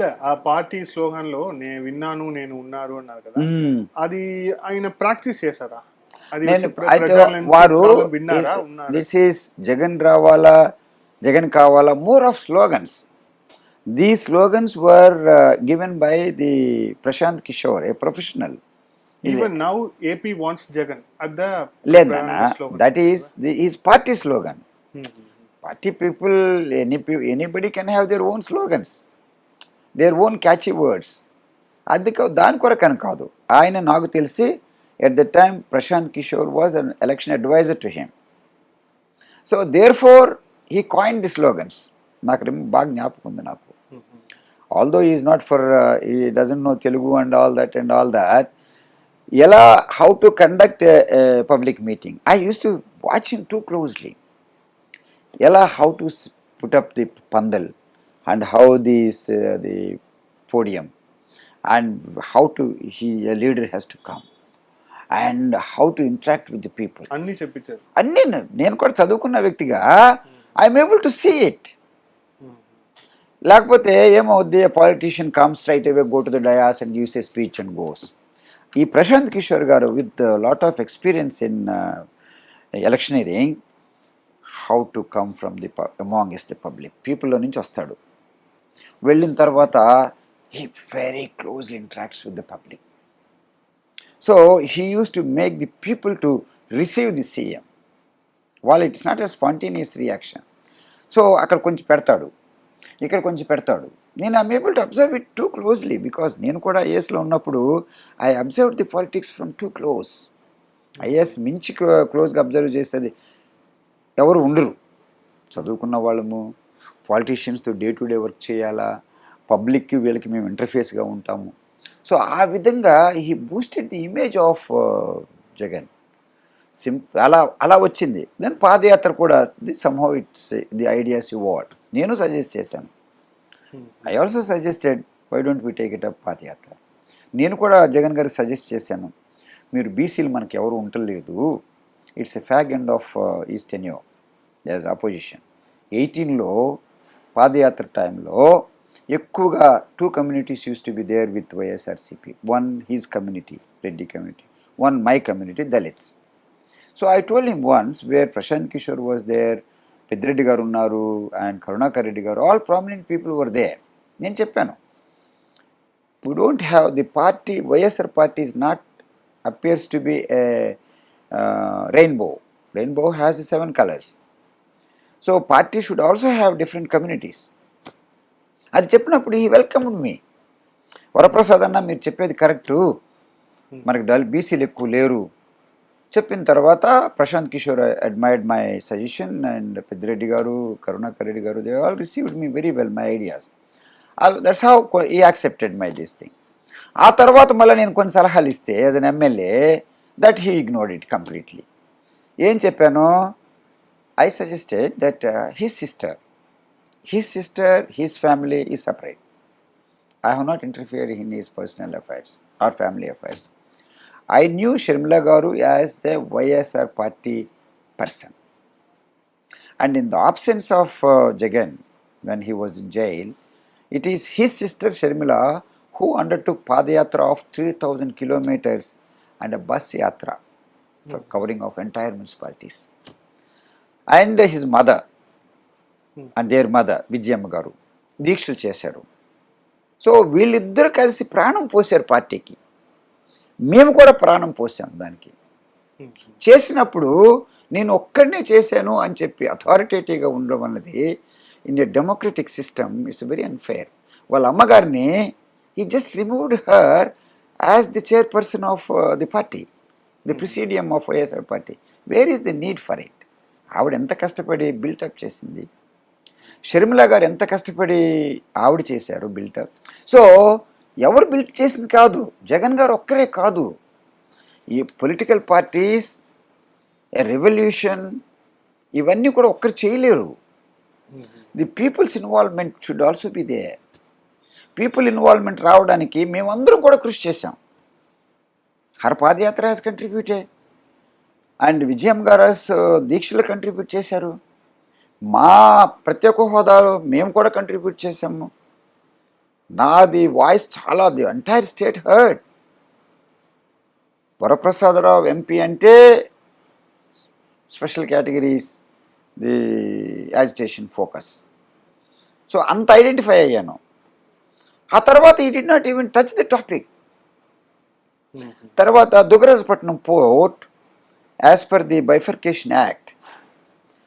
లే, ఆ పార్టీ స్లోగన్లో నేను విన్నాను నేను ఉన్నారు అన్నారు కదా. అది ఆయన ప్రాక్టీస్ చేశారా? నేను అయితే వారు దిస్ ఈస్ జగన్ రావాలా జగన్ కావాలా more of slogans. These slogans were given by the Prashant Kishor a professional. Even now AP wants Jagan at the లేదన్నా that is the is party slogan party people any anybody can have their own slogans their own catchy words అది కా- దాని కొరకని కాదు. ఆయన నాకు తెలిసి at the time Prashant Kishor was an election adviser to him so therefore he coin the slogans నాకు రిమ్- బాగా జ్ఞాపకం ఉంది నాకు. Although is not for he doesn't know Telugu and all that and all that ఎలా how to conduct public meeting I use to watch him too closely ఎలా how to put up the pandal and how these the podium and how to he leader has to come and how to interact with the people అన్ని చెప్పించారు. అన్నీ నేను కూడా చదువుకున్న వ్యక్తిగా I'm able to see it. లేకపోతే ఏమవుద్ది politician come straight away go to the dais and gives a speech and goes ఈ Prashant Kishor garu with lot of experience in electioneering how to come from the amongst the public పీపుల్లో నుంచి వస్తాడు. వెళ్ళిన తర్వాత he very closely interacts with the public so he use to make the people to receive the CM వాళ్ళు it's not a spontaneous reaction so అక్కడ కొంచెం పెడతాడు. ఇక్కడ కొంచెం పెడతాడు. నేను I'm able to observe it too closely because నేను కూడా ఐఏఎస్లో ఉన్నప్పుడు I observe the politics from too close IAS మించి క్లోజ్గా అబ్జర్వ్ చేసేది ఎవరు ఉండరు. చదువుకున్న వాళ్ళము పాలిటీషియన్స్తో డే టు డే వర్క్ చేయాలా? పబ్లిక్కి వీళ్ళకి మేము ఇంటర్ఫేస్గా ఉంటాము. సో ఆ విధంగా he boosted the image of Jagan. సిం అలా అలా వచ్చింది. దెన్ పాదయాత్ర కూడా the somehow it's the ideas you what నేను సజెస్ట్ చేశాను. I also suggested why don't we take it up padayatra? నేను కూడా జగన్ గారికి సజెస్ట్ చేశాను. మీరు బీసీలు మనకి ఎవరు ఉండలేదు. It's a fag end of his tenure as opposition ఎయిటీన్లో పాదయాత్ర టైంలో ఎక్కువగా two communities use to be there with YSRCP one his community Reddy community one my community Dalits so I told him once where Prashant Kishor was there Peddireddy garu ఉన్నారు and Karunakar Reddy garu all prominent people were there నేను చెప్పాను. We don't have the party YSR party is not appears to be a rainbow rainbow has seven colours so party should also have different communities అది చెప్పినప్పుడు ఈ welcome మీ వరప్రసాద్ అన్న మీరు చెప్పేది correct. మనకి దళ బీసీలు ఎక్కువ లేరు. చెప్పిన తర్వాత Prashant Kishor admired my suggestion and Peddireddy garu Karunakar Reddy garu they all received me very well my ideas that's how he accepted my this thing ఆ తర్వాత మళ్ళీ నేను కొన్ని సలహాలు ఇస్తే as an MLA that he ignored it completely ఏం చెప్పాను? I suggested that uh, his sister, his sister, his family is separate. I have not interfered in his personal affairs or family affairs. I knew Sharmila Garu as the YSR party person. And in the absence of uh, Jagan, when he was in jail, it is his sister Sharmila who undertook Padayatra of 3000 kilometers and a bus yatra for hmm. covering of entire municipalities. And his mother and their mother, Vijayamma Garu, దీక్షలు చేశారు. So వీళ్ళిద్దరు కలిసి ప్రాణం పోసారు పార్టీకి. మేము కూడా ప్రాణం పోసాం దానికి. చేసినప్పుడు నేను ఒక్కడనే చేశాను అని చెప్పి అథారిటేటివ్గా ఉండడం అన్నది in a democratic system it's very unfair వాళ్ళ అమ్మగారిని he just removed her as the chairperson of the party the presidium of YSR party where is the need for it ఆవిడ ఎంత కష్టపడి బిల్టప్ చేసింది? షర్మిల గారు ఎంత కష్టపడి ఆవిడ చేశారు బిల్టప్ సో ఎవరు బిల్ట్ చేసింది కాదు జగన్ గారు ఒక్కరే కాదు. ఈ పొలిటికల్ పార్టీస్ రెవల్యూషన్ ఇవన్నీ కూడా ఒక్కరు చేయలేరు. The people's involvement should also be there people involvement రావడానికి మేమందరం కూడా కృషి చేశాం. Her padayatra has contributed and Vijayam garu దీక్షలు కంట్రిబ్యూట్ చేశారు. మా ప్రత్యేక హోదాలో మేము కూడా కంట్రిబ్యూట్ చేసాము నాది వాయిస్ చాలా the entire state heard Varaprasadarao MP అంటే special categories the agitation focus so అంత ఐడెంటిఫై అయ్యాను. ఆ తర్వాత he did not even touch the topic తర్వాత Dugarajapatnam port as per the bifurcation act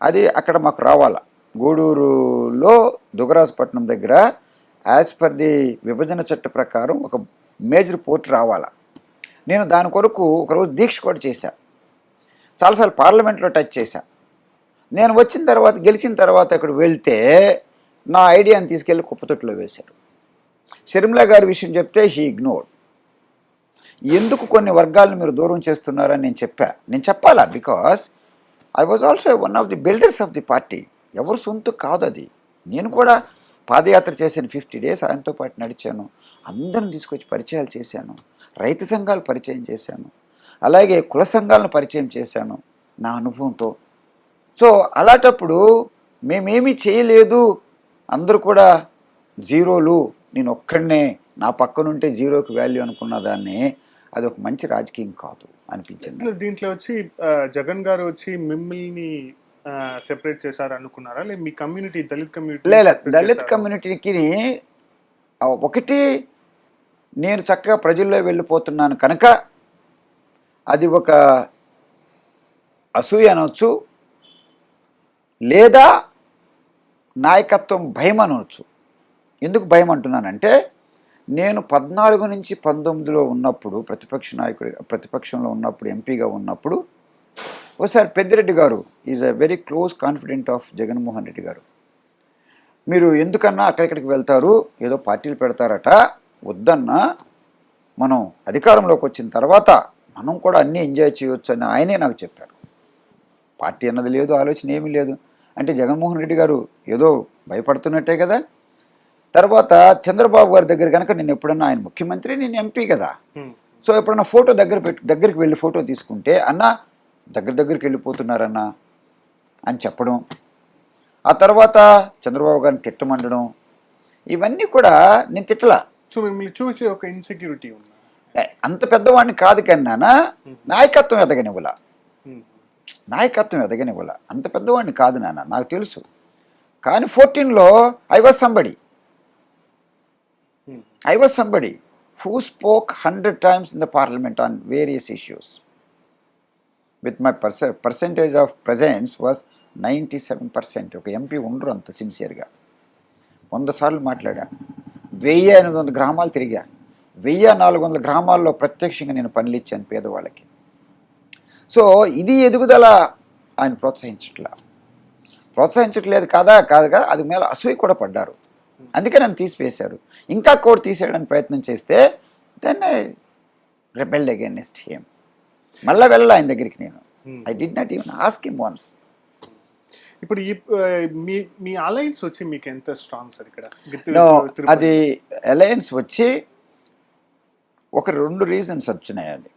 అది అక్కడ మాకు రావాలా. గూడూరులో దుగరాజపట్నం దగ్గర యాజ్ పర్ ది విభజన చట్ట ప్రకారం ఒక మేజర్ పోర్ట్ రావాలా. నేను దాని కొరకు ఒకరోజు దీక్ష కూడా చేశా. చాలాసార్లు పార్లమెంట్లో టచ్ చేశా. నేను వచ్చిన తర్వాత గెలిచిన తర్వాత అక్కడ వెళ్తే నా ఐడియాని తీసుకెళ్ళి కుప్పతొట్టులో వేశారు. షర్మిలా గారి విషయం చెప్తే హీ ఇగ్నోర్డ్ ఎందుకు కొన్ని వర్గాలను మీరు దూరం చేస్తున్నారని నేను చెప్పా. నేను చెప్పాలా? Because I was also one of the builders of the party ఎవరు సొంత కాదు అది. నేను కూడా పాదయాత్ర చేసిన ఫిఫ్టీ డేస్ ఆయనతో పాటు నడిచాను. అందరిని తీసుకొచ్చి పరిచయాలు చేశాను. రైతు సంఘాలు పరిచయం చేశాను. అలాగే కుల సంఘాలను పరిచయం చేశాను నా అనుభవంతో. సో అలాంటప్పుడు మేమేమీ చేయలేదు. అందరూ కూడా జీరోలు. నేను ఒక్కడనే. నా పక్కనుంటే జీరోకి వాల్యూ అనుకున్న దాన్ని అది ఒక మంచి రాజకీయం కాదు అనిపించింది. దీంట్లో వచ్చి జగన్ గారు వచ్చి మిమ్మల్ని సెపరేట్ చేశారు అనుకున్నారా? లేదు మీ కమ్యూనిటీ దళిత్ కమ్యూనిటీ లేదు దళిత్ కమ్యూనిటీకి ఒకటి నేను చక్కగా ప్రజల్లో వెళ్ళిపోతున్నాను కనుక అది ఒక అసూయ అనవచ్చు లేదా నాయకత్వం భయం అనవచ్చు ఎందుకు భయం అంటున్నానంటే నేను పద్నాలుగు నుంచి పంతొమ్మిదిలో ఉన్నప్పుడు ప్రతిపక్ష నాయకుడి ప్రతిపక్షంలో ఉన్నప్పుడు ఎంపీగా ఉన్నప్పుడు ఒకసారి Peddireddy garu is a very close confident of Jaganmohan Reddy garu. మీరు ఎందుకన్నా అక్కడిక్కడికి వెళ్తారు ఏదో పార్టీలు పెడతారట వద్దన్నా మనం అధికారంలోకి వచ్చిన తర్వాత మనం కూడా అన్నీ ఎంజాయ్ చేయొచ్చు అని ఆయనే నాకు చెప్పారు. పార్టీ అన్నది లేదు ఆలోచన ఏమీ లేదు. అంటే జగన్మోహన్ రెడ్డి గారు ఏదో భయపడుతున్నట్టే కదా? తర్వాత చంద్రబాబు గారి దగ్గర కనుక నేను ఎప్పుడన్నా ఆయన ముఖ్యమంత్రి నేను ఎంపీ కదా. సో ఎప్పుడన్నా ఫోటో దగ్గర పెట్టు దగ్గరికి వెళ్ళి ఫోటో తీసుకుంటే అన్న దగ్గర దగ్గరికి వెళ్ళిపోతున్నారన్న అని చెప్పడం. ఆ తర్వాత చంద్రబాబు గారిని తిట్టమండడం. ఇవన్నీ కూడా నేను తిట్టలా. సో మిమ్మల్ని చూసి ఒక ఇన్సెక్యూరిటీ అంత పెద్దవాడిని కాదు కన్నానా నాయకత్వం ఎదగనివ్వలా. నాయకత్వం ఎదగనివ్వలా. అంత పెద్దవాడిని కాదు నాన్న నాకు తెలుసు. కానీ ఫోర్టీన్లో I was somebody. Hmm. I was somebody who spoke hundred times in the parliament on various issues. With my percentage percentage of presence was 97%. ఒక ఎంపీ ఉండరు అంత సిన్సియర్గా వంద సార్లు మాట్లాడా. వెయ్యి ఎనిమిది వందల గ్రామాలు తిరిగా. వెయ్యి నాలుగు వందల గ్రామాల్లో ప్రత్యక్షంగా నేను పనులు ఇచ్చాను పేదవాళ్ళకి. సో ఇది ఎదుగుదల ఆయన ప్రోత్సహించట్లా. ప్రోత్సహించట్లేదు కాదా? కాదుగా అది మీద అసూయ కూడా పడ్డారు. అందుకే నన్ను తీసివేశారు. ఇంకా కోడ్ తీసేయడానికి ప్రయత్నం చేస్తే then I rebelled against him మళ్ళా వెళ్ళాలి ఆయన దగ్గరికి నేను. I did not even ask him once ఇప్పుడు ఈ మీ మీ అలయన్స్ వచ్చి మీకు ఎంత స్ట్రాంగ్ సార్ ఇక్కడ. అది అలయన్స్ వచ్చి ఒక రెండు రీజన్స్ వచ్చినాయండి.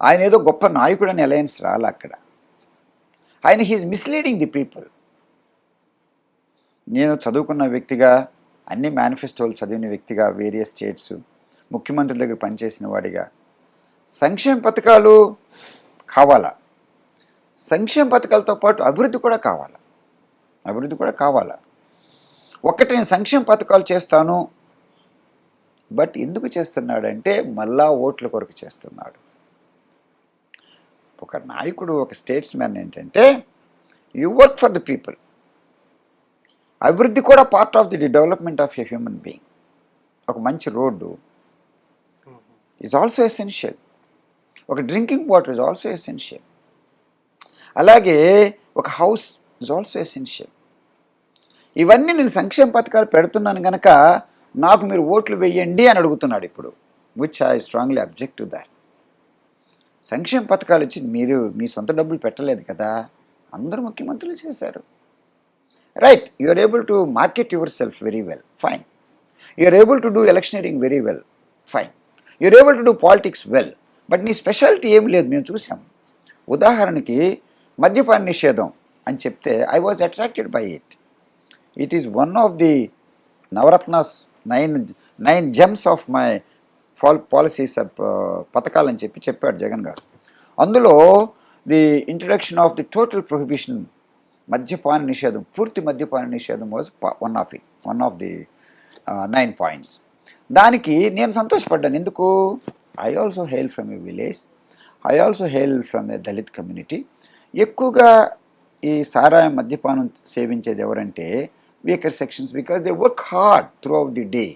ఆయన ఏదో గొప్ప నాయకుడని అలయన్స్ రాలే అక్కడ. ఆయన హీస్ మిస్లీడింగ్ ది పీపుల్ నేను చదువుకున్న వ్యక్తిగా అన్ని మేనిఫెస్టోలు చదివిన వ్యక్తిగా వేరియస్ స్టేట్స్ ముఖ్యమంత్రుల దగ్గర పనిచేసిన వాడిగా. సంక్షేమ పథకాలు కావాలా? సంక్షేమ పథకాలతో పాటు అభివృద్ధి కూడా కావాలా? అభివృద్ధి కూడా కావాలా? ఒక్కటి నేను సంక్షేమ పథకాలు చేస్తాను బట్ ఎందుకు చేస్తున్నాడంటే మళ్ళా ఓట్ల కొరకు చేస్తున్నాడు. ఒక నాయకుడు ఒక స్టేట్స్ మ్యాన్ ఏంటంటే you work for the people అభివృద్ధి కూడా part of the development of a human being ఒక మంచి రోడ్డు ఈజ్ ఆల్సో ఎసెన్షియల్ ఒక drinking water is also essential అలాగే ఒక హౌస్ ఇస్ ఆల్సో ఎసెన్షియల్ ఇవన్నీ నేను సంక్షేమ పథకాలు పెడుతున్నాను కనుక నాకు మీరు ఓట్లు వేయండి అని అడుగుతున్నాడు ఇప్పుడు which I strongly object to that సంక్షేమ పథకాలు ఇచ్చి మీరు మీ సొంత డబ్బులు పెట్టలేదు కదా అందరూ ముఖ్యమంత్రులు చేశారు. Right you are able to market yourself very well fine you are able to do electioneering very well fine you are able to do politics well but నీ స్పెషాలిటీ ఏం లేదు మేము చూసాం ఉదాహరణకి మద్యపాన నిషేధం అని చెప్తే I was attracted by it it is one of the Navaratnas nine nine gems of my fall policies పథకాలు అని చెప్పి చెప్పాడు జగన్ గారు. అందులో the introduction of the total prohibition మద్యపాన నిషేధం పూర్తి మద్యపాన నిషేధం was one of it one of the nine points దానికి నేను సంతోషపడ్డాను. ఎందుకు? I also hail from a village I also hail from a Dalit community ఎక్కువగా ఈ సారాయం మద్యపానం సేవించేది ఎవరంటే weaker sections because they work hard throughout the day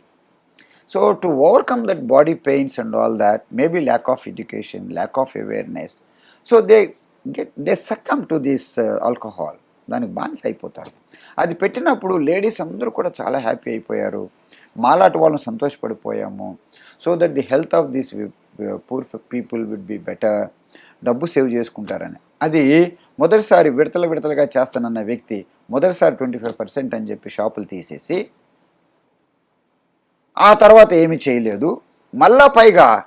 so to overcome that body pains and all that maybe lack of education lack of awareness so they get they succumb to this alcohol దానికి బానిస అయిపోతారు. అది పెట్టినప్పుడు ladies అందరూ కూడా చాలా happy అయిపోయారు. మాలాటి వాళ్ళని సంతోషపడిపోయాము. So that the health of this poor people would be better. డబ్బు సేవ్ చేసుకుంటారని. అది మొదటిసారి విడతల విడతలుగా చేస్తానన్న వ్యక్తి మొదటిసారి ట్వంటీ ఫైవ్ పర్సెంట్ అని చెప్పి షాపులు తీసేసి ఆ తర్వాత ఏమీ చేయలేదు. మళ్ళా పైగా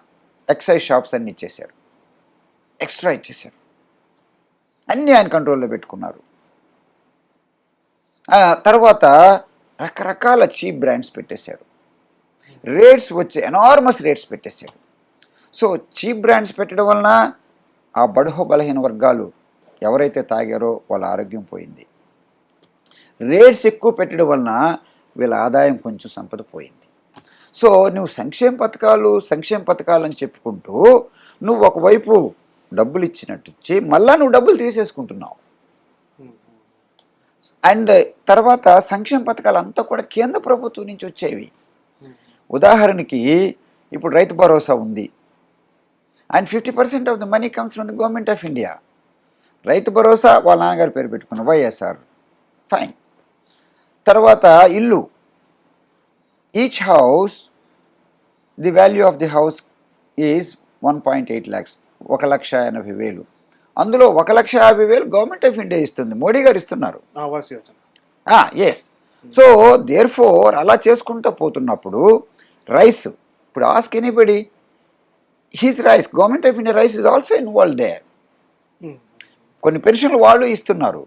ఎక్సైజ్ షాప్స్ అన్ని ఇచ్చేశారు. ఎక్స్ట్రా ఇచ్చేశారు. అన్నీ ఆయన కంట్రోల్లో పెట్టుకున్నారు. తర్వాత రకరకాల చీప్ బ్రాండ్స్ పెట్టేశారు. రేట్స్ వచ్చే ఎనార్మస్ రేట్స్ పెట్టేశారు. సో చీప్ బ్రాండ్స్ పెట్టడం వలన ఆ బడుహో బలహీన వర్గాలు ఎవరైతే తాగారో వాళ్ళ ఆరోగ్యం పోయింది. రేట్స్ ఎక్కువ పెట్టడం వలన వీళ్ళ ఆదాయం కొంచెం సంపద పోయింది. సో నువ్వు సంక్షేమ పథకాలు సంక్షేమ పథకాలు అని చెప్పుకుంటూ నువ్వు ఒకవైపు డబ్బులు ఇచ్చినట్టు ఇచ్చి మళ్ళా నువ్వు డబ్బులు తీసేసుకుంటున్నావు. అండ్ తర్వాత సంక్షేమ పథకాలు అంతా కూడా కేంద్ర ప్రభుత్వం నుంచి వచ్చేవి. ఉదాహరణకి ఇప్పుడు రైతు భరోసా ఉంది. And fifty percent of the money comes from the government of India. Rythu Bharosa వాళ్ళ నాన్నగారి పేరు పెట్టుకున్న వైఎస్ఆర్. ఫైన్ తర్వాత ఇల్లు. Each house the value of the house is one point eight lakhs ఒక లక్ష ఎనభై వేలు. అందులో ఒక లక్ష యాభై వేలు గవర్నమెంట్ ఆఫ్ ఇండియా ఇస్తుంది. మోడీ గారు ఇస్తున్నారు. ఎస్ సో దేర్ ఫోర్ అలా చేసుకుంటూ పోతున్నప్పుడు రైస్ ఇప్పుడు ask anybody he's rice government of India rice is also involve there కొన్ని పెన్షన్లు వాళ్ళు ఇస్తున్నారు.